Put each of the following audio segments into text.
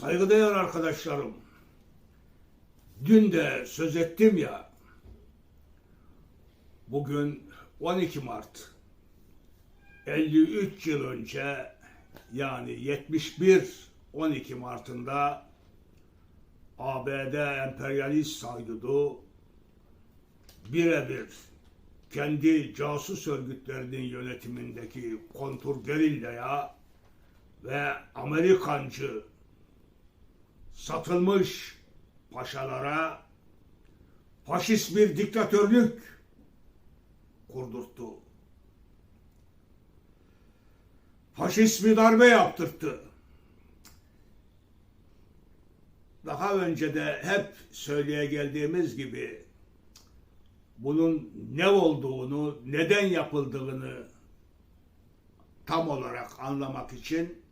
Saygıdeğer arkadaşlarım, dün de söz ettim ya, bugün 12 Mart, 53 yıl önce yani 71 12 Mart'ında ABD emperyalist saydudu birebir kendi casus örgütlerinin yönetimindeki kontur gerillaya ve Amerikancı satılmış paşalara faşist bir diktatörlük kurdurttu. Faşist bir darbe yaptırttı. Daha önce de hep söyleye geldiğimiz gibi bunun ne olduğunu, neden yapıldığını tam olarak anlamak için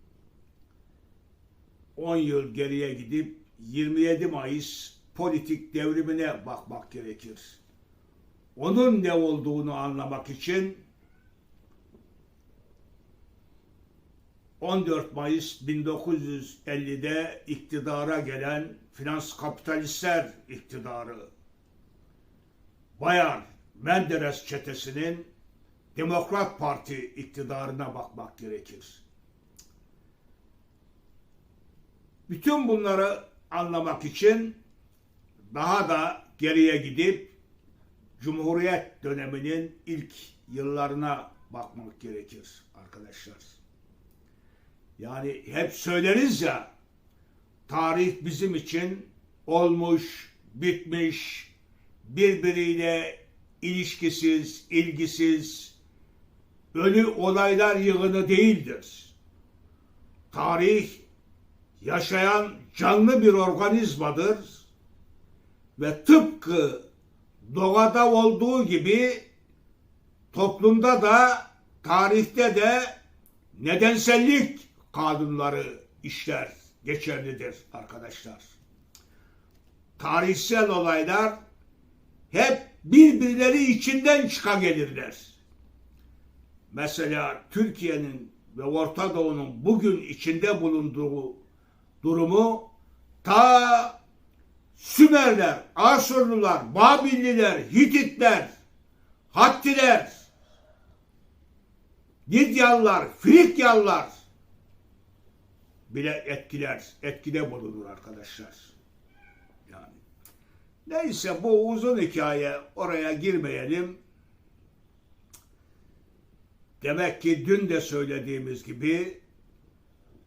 10 yıl geriye gidip 27 Mayıs politik devrimine bakmak gerekir. Onun ne olduğunu anlamak için 14 Mayıs 1950'de iktidara gelen finans kapitalistler iktidarı Bayar Menderes çetesinin Demokrat Parti iktidarına bakmak gerekir. Bütün bunları anlamak için daha da geriye gidip Cumhuriyet döneminin ilk yıllarına bakmak gerekir arkadaşlar. Yani hep söyleriz ya tarih bizim için olmuş, bitmiş, birbiriyle ilişkisiz, ilgisiz, ölü olaylar yığını değildir. Tarih yaşayan canlı bir organizmadır ve tıpkı doğada olduğu gibi toplumda da tarihte de nedensellik kanunları işler geçerlidir arkadaşlar. Tarihsel olaylar hep birbirleri içinden çıka gelirler. Mesela Türkiye'nin ve Orta Doğu'nun bugün içinde bulunduğu durumu ta Sümerler, Asurlular, Babilliler, Hititler, Hattiler, Lidyalılar, Frikyalılar bile etkiler, etkide bulunur arkadaşlar. Yani neyse bu uzun hikaye oraya girmeyelim. Demek ki dün de söylediğimiz gibi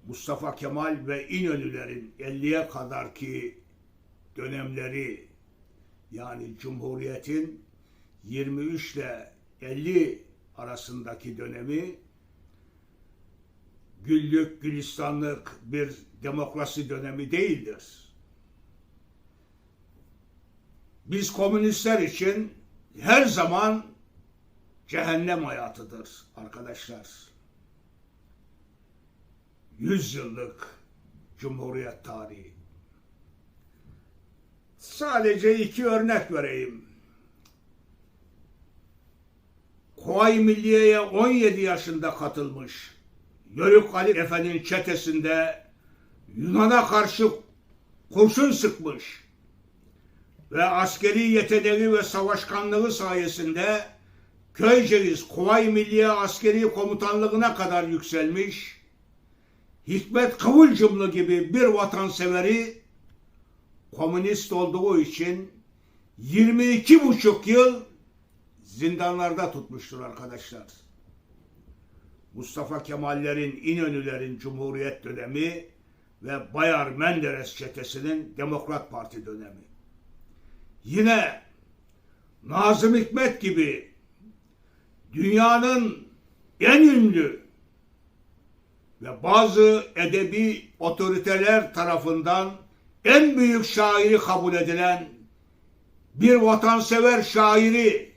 Mustafa Kemal ve İnönülerin 50'ye kadar ki dönemleri yani Cumhuriyet'in 23 ile 50 arasındaki dönemi güllük gülistanlık bir demokrasi dönemi değildir. Biz komünistler için her zaman cehennem hayatıdır arkadaşlar. Yüz yıllık Cumhuriyet tarihi. Sadece iki örnek vereyim. Kuvayi Milliye'ye 17 yaşında katılmış. Yörük Ali Efe'nin çetesinde Yunan'a karşı kurşun sıkmış ve askeri yeteneği ve savaşkanlığı sayesinde Köyceğiz Kuvayi Milliye Askeri Komutanlığına kadar yükselmiş, Hikmet Kıvılcımlı gibi bir vatanseveri komünist olduğu için 22 buçuk yıl zindanlarda tutmuştur arkadaşlar. Mustafa Kemallerin, İnönülerin Cumhuriyet dönemi ve Bayar Menderes çetesinin Demokrat Parti dönemi. Yine Nazım Hikmet gibi dünyanın en ünlü ve bazı edebi otoriteler tarafından en büyük şairi kabul edilen bir vatansever şairi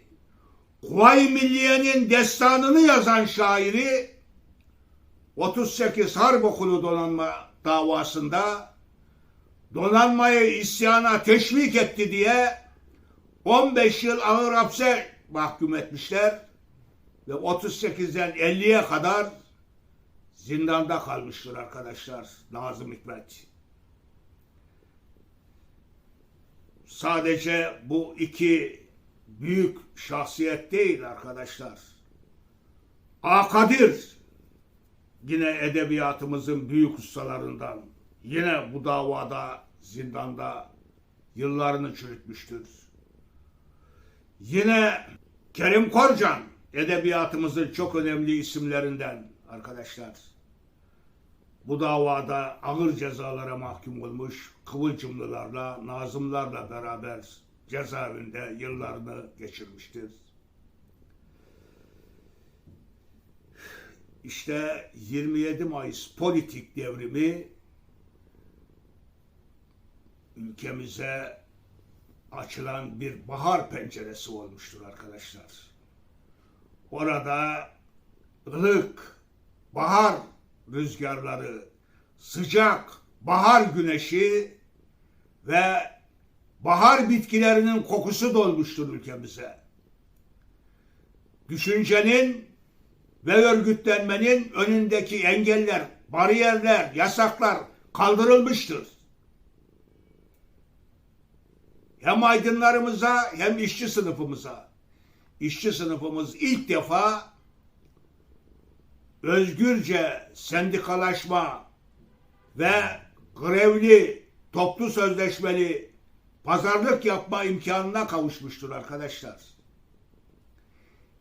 Kuvayi Milliye'nin destanını yazan şairi 38 Harp Okulu donanma davasında donanmayı isyana teşvik etti diye 15 yıl ağır hapse mahkum etmişler ve 38'den 50'ye kadar zindanda kalmıştır arkadaşlar Nazım Hikmet. sadece bu iki büyük şahsiyet değil arkadaşlar. Akadir yine edebiyatımızın büyük ustalarından yine bu davada zindanda yıllarını çürütmüştür. Yine Kerim Korcan edebiyatımızın çok önemli isimlerinden arkadaşlar. Bu davada ağır cezalara mahkum olmuş Kıvılcımlılarla, Nazımlarla beraber cezaevinde yıllarını geçirmiştir. İşte 27 Mayıs politik devrimi ülkemize açılan bir bahar penceresi olmuştur arkadaşlar. Orada ılık, bahar rüzgarları, sıcak bahar güneşi ve bahar bitkilerinin kokusu dolmuştur ülkemize. Düşüncenin ve örgütlenmenin önündeki engeller, bariyerler, yasaklar kaldırılmıştır. Hem aydınlarımıza hem işçi sınıfımıza. İşçi sınıfımız ilk defa özgürce sendikalaşma ve grevli, toplu sözleşmeli pazarlık yapma imkanına kavuşmuştur arkadaşlar.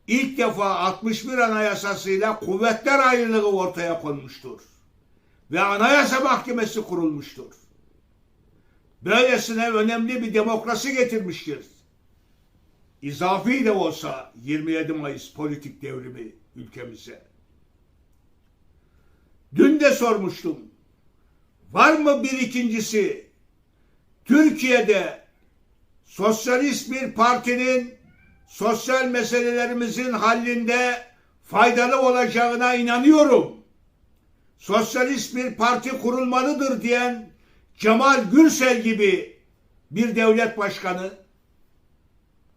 İlk defa 61 Anayasasıyla kuvvetler ayrılığı ortaya konmuştur. Ve Anayasa Mahkemesi kurulmuştur. Böylesine önemli bir demokrasi getirmiştir. İzafi de olsa 27 Mayıs politik devrimi ülkemize. Dün de sormuştum. Var mı bir ikincisi? Türkiye'de sosyalist bir partinin sosyal meselelerimizin hallində faydalı olacağına inanıyorum. Sosyalist bir parti kurulmalıdır diyen Cemal Gürsel gibi bir devlet başkanı.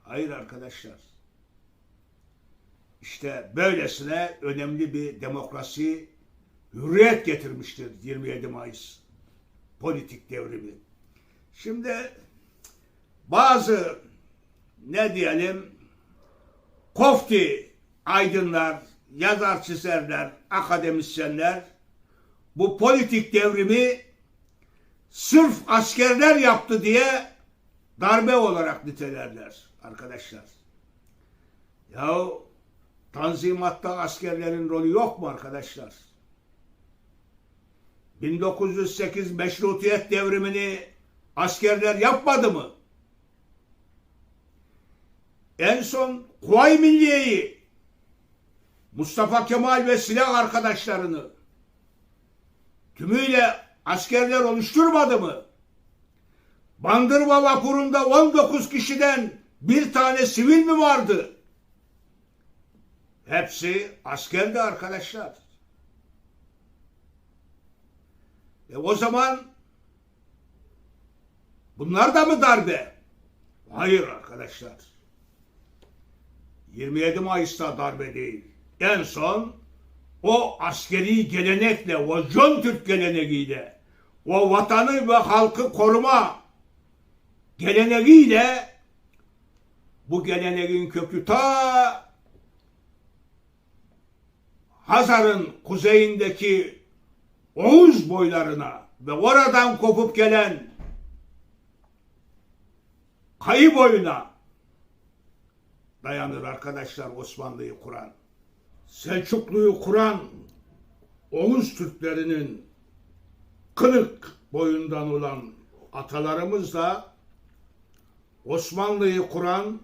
Hayır arkadaşlar. İşte böylesine önemli bir demokrasi hürriyet getirmiştir 27 Mayıs politik devrimi. Şimdi bazı ne diyelim kofti aydınlar, yazar çizerler, akademisyenler bu politik devrimi sırf askerler yaptı diye darbe olarak nitelerler arkadaşlar. Yahu Tanzimat'ta askerlerin rolü yok mu arkadaşlar? 1908 meşrutiyet devrimini askerler yapmadı mı? En son Kuvayi Milliye'yi Mustafa Kemal ve silah arkadaşlarını tümüyle askerler oluşturmadı mı? Bandırma vapurunda 19 kişiden bir tane sivil mi vardı? Hepsi askerdi arkadaşlar. E o zaman bunlar da mı darbe? Hayır arkadaşlar. 27 Mayıs'ta darbe değil. En son o askeri gelenekle, o John Türk geleneğiyle, o vatanı ve halkı koruma geleneğiyle bu geleneğin kökü ta Hazar'ın kuzeyindeki Oğuz boylarına ve oradan kopup gelen Kayı boyuna dayanır arkadaşlar Osmanlı'yı kuran. Selçuklu'yu kuran Oğuz Türklerinin kılık boyundan olan atalarımız da Osmanlı'yı kuran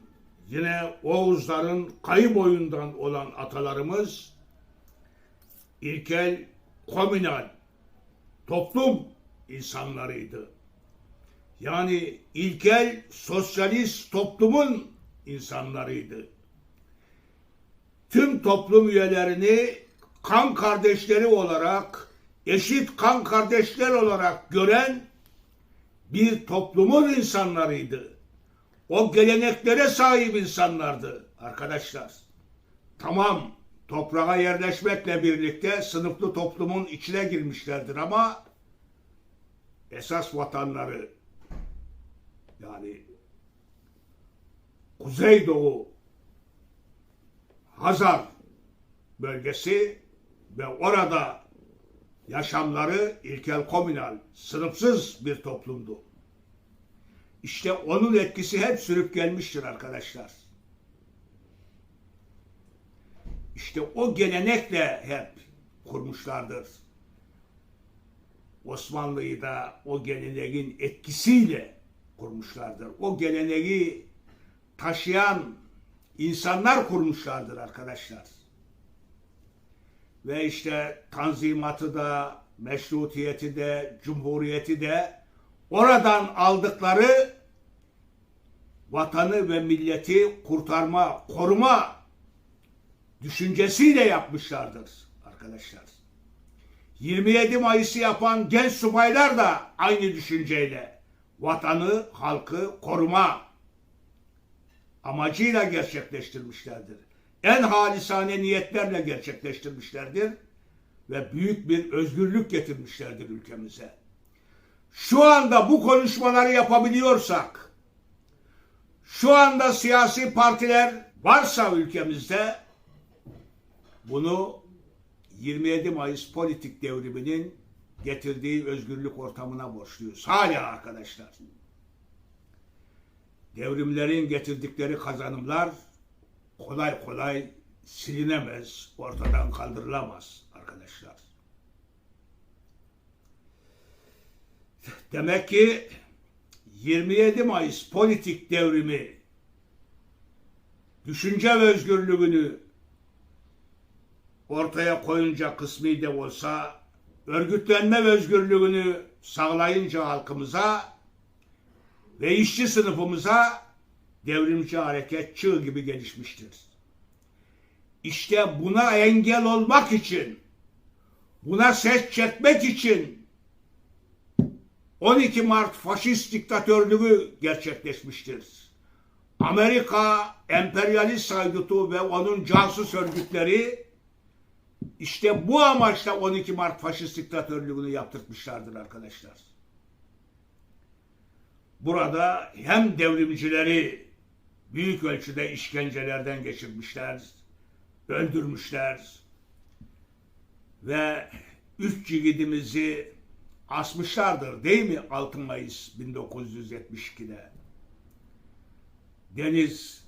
yine Oğuzların kayı boyundan olan atalarımız ilkel komünal toplum insanlarıydı. Yani ilkel sosyalist toplumun insanlarıydı. Tüm toplum üyelerini kan kardeşleri olarak, eşit kan kardeşler olarak gören bir toplumun insanlarıydı. O geleneklere sahip insanlardı arkadaşlar. Tamam toprağa yerleşmekle birlikte sınıflı toplumun içine girmişlerdir ama esas vatanları yani Kuzeydoğu Hazar bölgesi ve orada yaşamları ilkel komünal, sınıfsız bir toplumdu. İşte onun etkisi hep sürüp gelmiştir arkadaşlar. İşte o gelenekle hep kurmuşlardır. Osmanlı'yı da o geleneğin etkisiyle kurmuşlardır. O geleneği taşıyan insanlar kurmuşlardır arkadaşlar. Ve işte tanzimatı da, meşrutiyeti de, cumhuriyeti de oradan aldıkları vatanı ve milleti kurtarma, koruma düşüncesiyle yapmışlardır arkadaşlar. 27 Mayıs'ı yapan genç subaylar da aynı düşünceyle vatanı, halkı koruma amacıyla gerçekleştirmişlerdir. En halisane niyetlerle gerçekleştirmişlerdir ve büyük bir özgürlük getirmişlerdir ülkemize. Şu anda bu konuşmaları yapabiliyorsak, şu anda siyasi partiler varsa ülkemizde bunu 27 Mayıs politik devriminin getirdiği özgürlük ortamına borçluyuz. Hala arkadaşlar. Devrimlerin getirdikleri kazanımlar kolay kolay silinemez, ortadan kaldırılamaz arkadaşlar. Demek ki 27 Mayıs politik devrimi düşünce ve özgürlüğünü ortaya koyunca kısmi de olsa örgütlenme özgürlüğünü sağlayınca halkımıza ve işçi sınıfımıza devrimci hareket çığ gibi gelişmiştir. İşte buna engel olmak için, buna ses çekmek için 12 Mart faşist diktatörlüğü gerçekleşmiştir. Amerika emperyalist saydutu ve onun casus örgütleri işte bu amaçla 12 Mart faşist diktatörlüğünü yaptırtmışlardır arkadaşlar. Burada hem devrimcileri büyük ölçüde işkencelerden geçirmişler, öldürmüşler ve üç yiğidimizi asmışlardır değil mi 6 Mayıs 1972'de? Deniz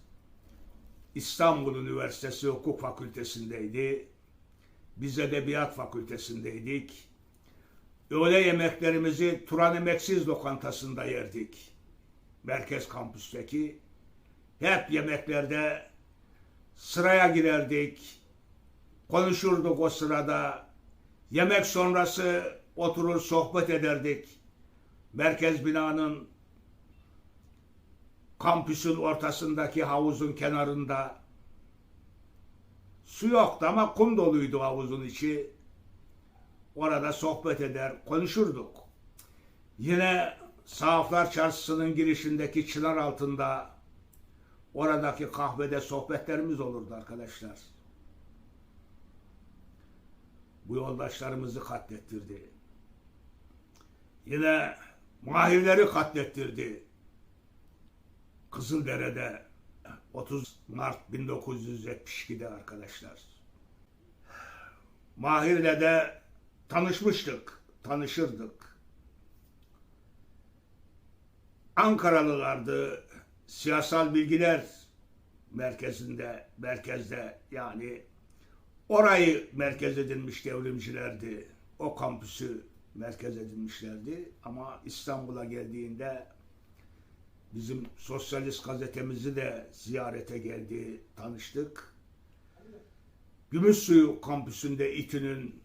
İstanbul Üniversitesi Hukuk Fakültesindeydi. Biz Edebiyat Fakültesindeydik. Öğle yemeklerimizi Turan Emeksiz Lokantası'nda yerdik. Merkez kampüsteki. Hep yemeklerde sıraya girerdik. Konuşurduk o sırada. Yemek sonrası oturur sohbet ederdik. Merkez binanın kampüsün ortasındaki havuzun kenarında su yoktu ama kum doluydu havuzun içi. Orada sohbet eder, konuşurduk. Yine Sahaflar Çarşısı'nın girişindeki çınar altında oradaki kahvede sohbetlerimiz olurdu arkadaşlar. Bu yoldaşlarımızı katlettirdi. Yine mahirleri katlettirdi. Kızıldere'de 30 Mart 1972'de arkadaşlar. Mahir'le de tanışmıştık, tanışırdık. Ankaralılardı, siyasal bilgiler merkezinde, merkezde yani orayı merkez edinmiş devrimcilerdi. O kampüsü merkez edinmişlerdi. Ama İstanbul'a geldiğinde bizim sosyalist gazetemizi de ziyarete geldi, tanıştık. Gümüşsuyu kampüsünde İTÜ'nün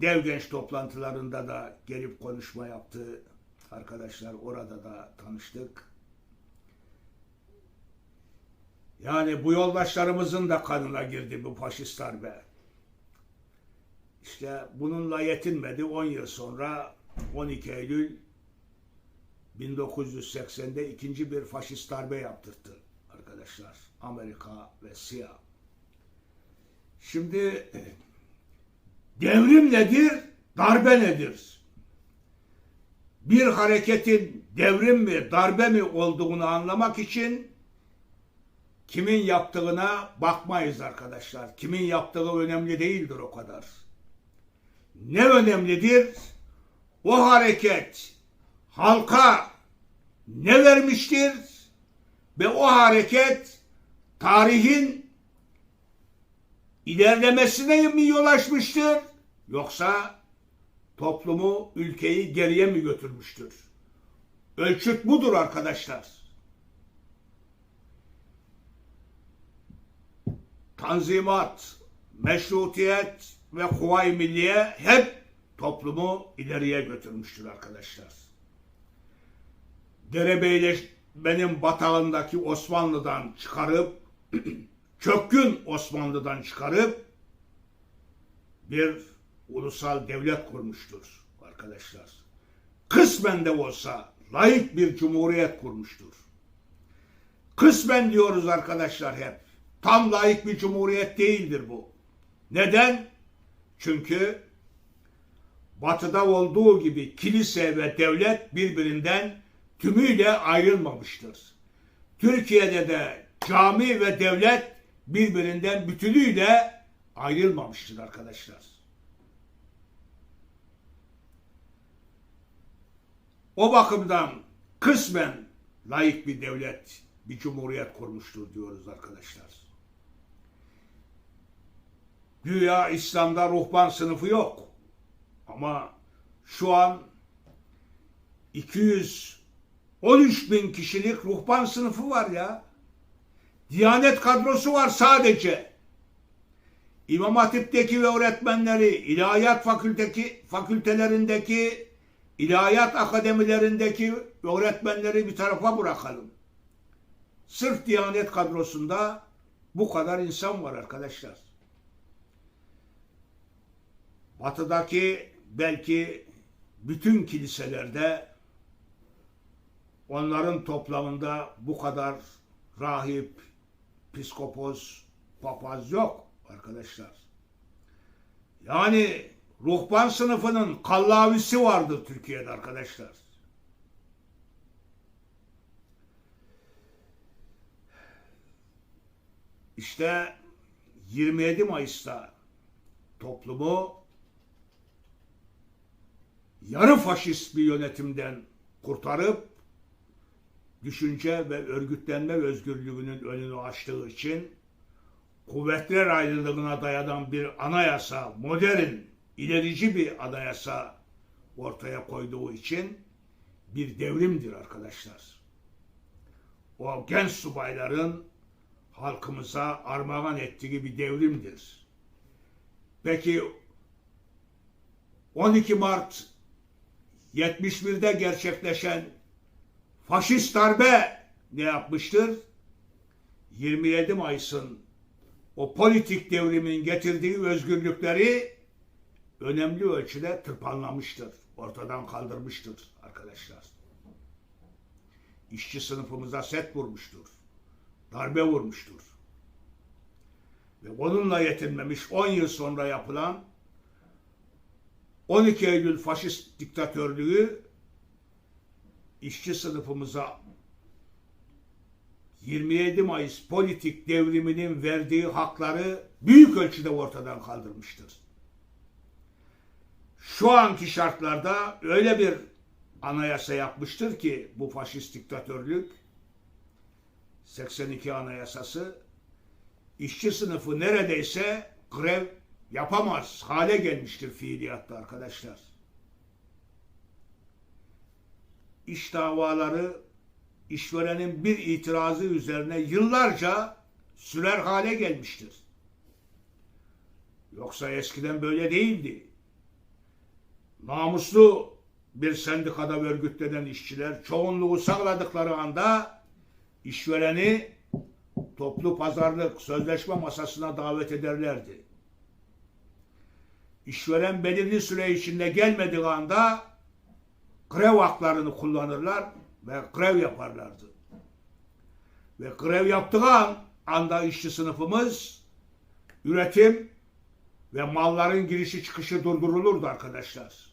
dev genç toplantılarında da gelip konuşma yaptı. Arkadaşlar orada da tanıştık. Yani bu yoldaşlarımızın da kanına girdi bu faşist darbe. İşte bununla yetinmedi. 10 yıl sonra 12 Eylül 1980'de ikinci bir faşist darbe yaptırdı arkadaşlar. Amerika ve CIA. Şimdi devrim nedir? Darbe nedir? Bir hareketin devrim mi, darbe mi olduğunu anlamak için kimin yaptığına bakmayız arkadaşlar. Kimin yaptığı önemli değildir o kadar. Ne önemlidir? O hareket halka ne vermiştir? Ve o hareket tarihin ilerlemesine mi yol açmıştır? Yoksa toplumu, ülkeyi geriye mi götürmüştür? Ölçüt budur arkadaşlar. Tanzimat, meşrutiyet ve Kuvayi Milliye hep toplumu ileriye götürmüştür arkadaşlar. Derebeyleşmenin batağındaki Osmanlı'dan çıkarıp kökün Osmanlı'dan çıkarıp bir ulusal devlet kurmuştur arkadaşlar. Kısmen de olsa layık bir cumhuriyet kurmuştur. Kısmen diyoruz arkadaşlar hep. Tam layık bir cumhuriyet değildir bu. Neden? Çünkü batıda olduğu gibi kilise ve devlet birbirinden tümüyle ayrılmamıştır. Türkiye'de de cami ve devlet birbirinden bütünüyle ayrılmamıştır arkadaşlar. O bakımdan kısmen layık bir devlet, bir cumhuriyet kurmuştur diyoruz arkadaşlar. Güya İslam'da ruhban sınıfı yok. Ama şu an 213 bin kişilik ruhban sınıfı var ya. Diyanet kadrosu var sadece. İmam Hatip'teki ve öğretmenleri, ilahiyat fakülteki, fakültelerindeki, ilahiyat akademilerindeki öğretmenleri bir tarafa bırakalım. Sırf Diyanet kadrosunda bu kadar insan var arkadaşlar. Batıdaki belki bütün kiliselerde onların toplamında bu kadar rahip, piskopos, papaz yok arkadaşlar. Yani ruhban sınıfının kallavisi vardı Türkiye'de arkadaşlar. İşte 27 Mayıs'ta toplumu yarı faşist bir yönetimden kurtarıp düşünce ve örgütlenme özgürlüğünün önünü açtığı için kuvvetler ayrılığına dayanan bir anayasa, modern, ilerici bir anayasa ortaya koyduğu için bir devrimdir arkadaşlar. O genç subayların halkımıza armağan ettiği bir devrimdir. Peki 12 Mart 71'de gerçekleşen faşist darbe ne yapmıştır? 27 Mayıs'ın o politik devrimin getirdiği özgürlükleri önemli ölçüde tırpanlamıştır. Ortadan kaldırmıştır arkadaşlar. İşçi sınıfımıza set vurmuştur. Darbe vurmuştur. Ve onunla yetinmemiş 10 yıl sonra yapılan 12 Eylül faşist diktatörlüğü işçi sınıfımıza 27 Mayıs politik devriminin verdiği hakları büyük ölçüde ortadan kaldırmıştır. Şu anki şartlarda öyle bir anayasa yapmıştır ki bu faşist diktatörlük 82 anayasası işçi sınıfı neredeyse grev yapamaz hale gelmiştir fiiliyatta arkadaşlar. İş davaları işverenin bir itirazı üzerine yıllarca sürer hale gelmiştir. Yoksa eskiden böyle değildi. Namuslu bir sendikada örgütlenen işçiler çoğunluğu sağladıkları anda işvereni toplu pazarlık sözleşme masasına davet ederlerdi. İşveren belirli süre içinde gelmediği anda grev haklarını kullanırlar ve grev yaparlardı. Ve grev yaptığı an, anda işçi sınıfımız üretim ve malların girişi çıkışı durdurulurdu arkadaşlar.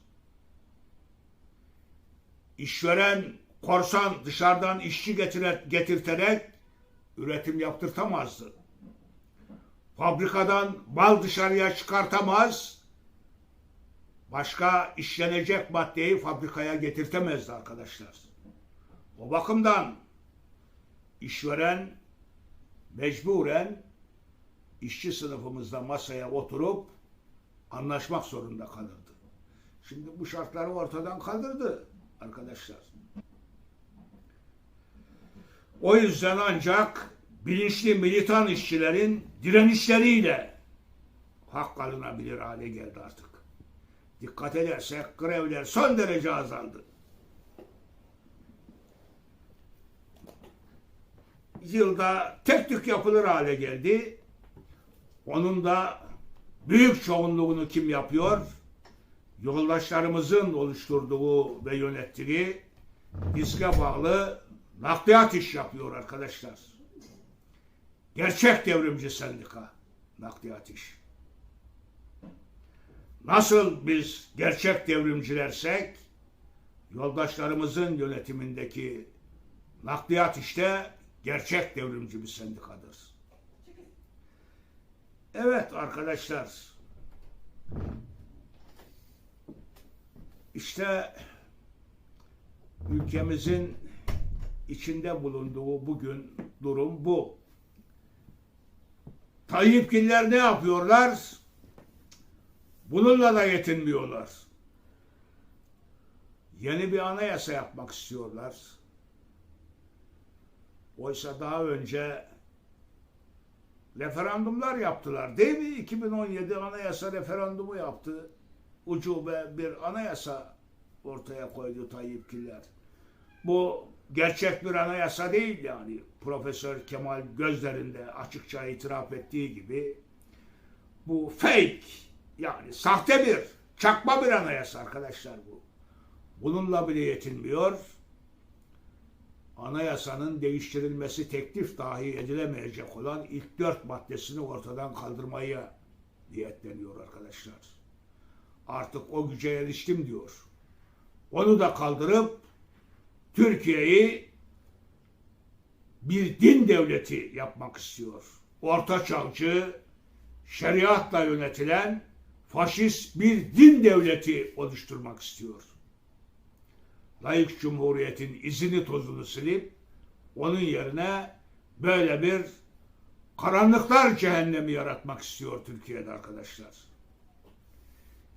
İşveren korsan dışarıdan işçi getirterek üretim yaptırtamazdı. Fabrikadan bal dışarıya çıkartamaz, başka işlenecek maddeyi fabrikaya getirtemezdi arkadaşlar. O bakımdan işveren mecburen işçi sınıfımızla masaya oturup anlaşmak zorunda kalırdı. Şimdi bu şartları ortadan kaldırdı arkadaşlar. O yüzden ancak bilinçli militan işçilerin direnişleriyle hak alınabilir hale geldi artık. Dikkat edersek grevler son derece azaldı. Yılda tek tük yapılır hale geldi. Onun da büyük çoğunluğunu kim yapıyor? Yoldaşlarımızın oluşturduğu ve yönettiği İSK'e bağlı nakliyat iş yapıyor arkadaşlar. Gerçek devrimci sendika nakliyat iş. Nasıl biz gerçek devrimcilersek yoldaşlarımızın yönetimindeki nakliyat işte gerçek devrimci bir sendikadır. Evet arkadaşlar. İşte ülkemizin içinde bulunduğu bugün durum bu. Tayyipgiller ne yapıyorlar? Bununla da yetinmiyorlar. Yeni bir anayasa yapmak istiyorlar. Oysa daha önce referandumlar yaptılar. Değil mi? 2017 anayasa referandumu yaptı. Ucube bir anayasa ortaya koydu Tayyipgiller. Bu gerçek bir anayasa değil yani. Profesör Kemal Gözler'in açıkça itiraf ettiği gibi bu fake yani sahte bir, çakma bir anayasa arkadaşlar bu. Bununla bile yetinmiyor. Anayasanın değiştirilmesi teklif dahi edilemeyecek olan ilk dört maddesini ortadan kaldırmayı niyetleniyor arkadaşlar. Artık o güce eriştim diyor. Onu da kaldırıp Türkiye'yi bir din devleti yapmak istiyor. Orta çağcı, şeriatla yönetilen faşist bir din devleti oluşturmak istiyor. Layık Cumhuriyet'in izini tozunu silip onun yerine böyle bir karanlıklar cehennemi yaratmak istiyor Türkiye'de arkadaşlar.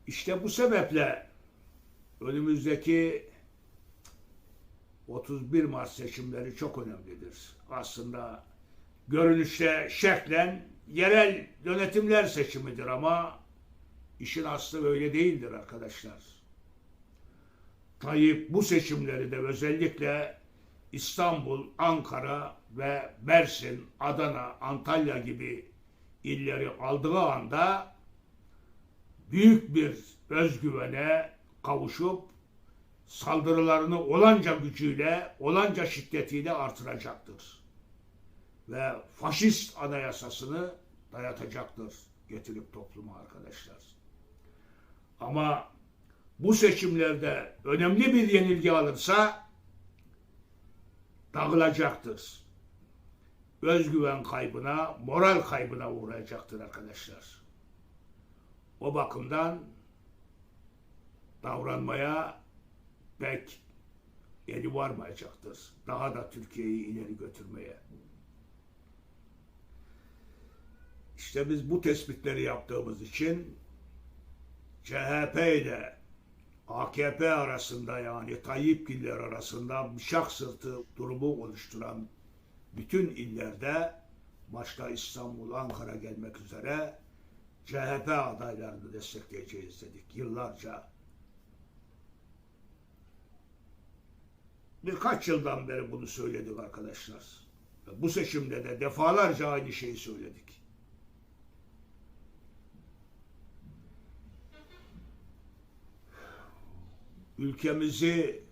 İşte bu sebeple önümüzdeki 31 Mart seçimleri çok önemlidir. Aslında görünüşte şeklen yerel yönetimler seçimidir ama işin aslı öyle değildir arkadaşlar. Tayyip bu seçimleri de özellikle İstanbul, Ankara ve Mersin, Adana, Antalya gibi illeri aldığı anda büyük bir özgüvene kavuşup saldırılarını olanca gücüyle, olanca şiddetiyle artıracaktır. Ve faşist anayasasını dayatacaktır getirip topluma arkadaşlar. Ama bu seçimlerde önemli bir yenilgi alırsa dağılacaktır. Özgüven kaybına, moral kaybına uğrayacaktır arkadaşlar. O bakımdan davranmaya pek eli varmayacaktır. Daha da Türkiye'yi ileri götürmeye. İşte biz bu tespitleri yaptığımız için CHP ile AKP arasında yani Tayyipgiller arasında bıçak sırtı durumu oluşturan bütün illerde başta İstanbul, Ankara gelmek üzere CHP adaylarını destekleyeceğiz dedik yıllarca. Birkaç yıldan beri bunu söyledik arkadaşlar. Bu seçimde de defalarca aynı şeyi söyledik. Ülkemizi,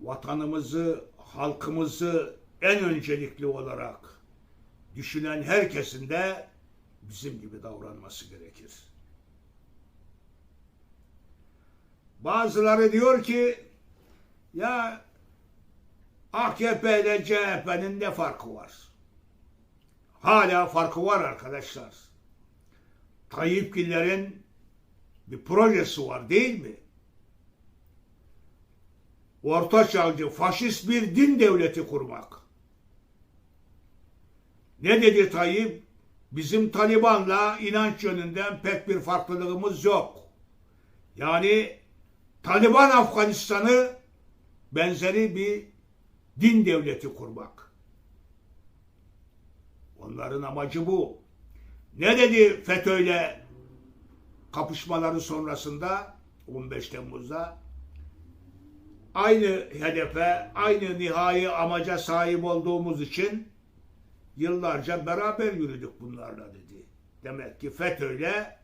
vatanımızı, halkımızı en öncelikli olarak düşünen herkesin de bizim gibi davranması gerekir. Bazıları diyor ki ya AKP ile CHP'nin ne farkı var? hala farkı var arkadaşlar. Tayyip bir projesi var değil mi? Ortaçağcı faşist bir din devleti kurmak. Ne dedi Tayyip? Bizim Taliban'la inanç yönünden pek bir farklılığımız yok. Yani Taliban Afganistan'ı benzeri bir din devleti kurmak. Onların amacı bu. Ne dedi FETÖ'yle kapışmaları sonrasında 15 Temmuz'da? Aynı hedefe, aynı nihai amaca sahip olduğumuz için yıllarca beraber yürüdük bunlarla dedi. Demek ki FETÖ'yle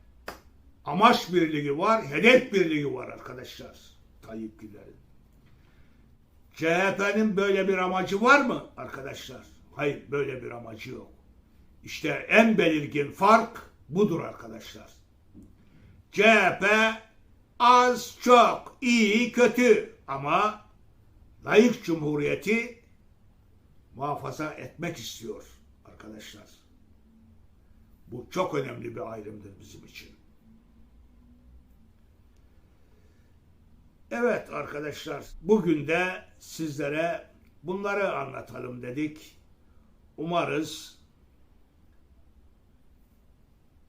amaç birliği var, hedef birliği var arkadaşlar Tayyip Güler'in. CHP'nin böyle bir amacı var mı arkadaşlar? Hayır böyle bir amacı yok. İşte en belirgin fark budur arkadaşlar. CHP az çok iyi kötü ama layık cumhuriyeti muhafaza etmek istiyor arkadaşlar. Bu çok önemli bir ayrımdır bizim için. Evet arkadaşlar, bugün de sizlere bunları anlatalım dedik. Umarız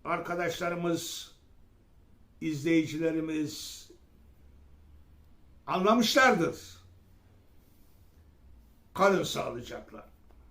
arkadaşlarımız, izleyicilerimiz anlamışlardır. Kalın sağlıcakla.